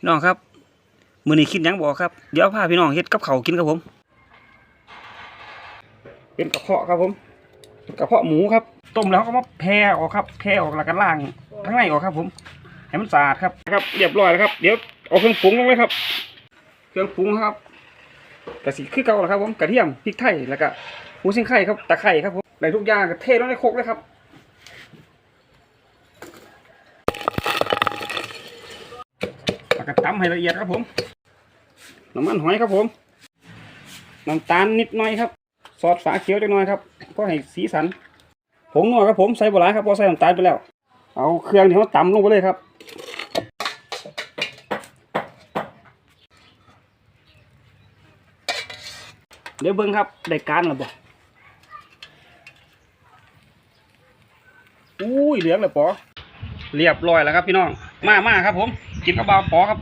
พี่น้องครับมือนี้คิดยังบอกครับ เดี๋ยวพาพี่น้องเฮ็ดกับเขากินครับผม เป็นกระเพาะครับผมกระเพาะหมูครับ ต้มแล้วก็มาแผ่ออกครับแผ่ออกแล้วก็ล่างข้างในออกครับ ผมให้มันสะอาดครับครับ เรียบร้อยแล้วครับ เดี๋ยวเอาเครื่องปรุงลงเลยครับ เครื่องปรุงครับกระสีคือเก่าแล้วครับผมกระเทียมพริกไทยแล้วก็หมูสิงไข่ครับตะไคร้ครับผมได้ทุกอย่างก็เทลงในโครกเลยครับ แล้วก็ตำให้ละเอียดครับผม น้ำมันหอยครับผม น้ำตาลนิดหน่อยครับ ซอสฝาเขียวจักหน่อยครับก็ให้สีสัน ผงนัวครับผมใส่บัวลายครับพอใส่น้ำตาลไปแล้ว เอาเครื่องที่เขาตำลงไปเลยครับเดี๋ยวเบิ้งครับได้การหรือเปล่าอุ้ยเหลืองเลยปอเรียบร้อยแล้วครับพี่น้อง มามาครับผม กินกระเบาปอครับ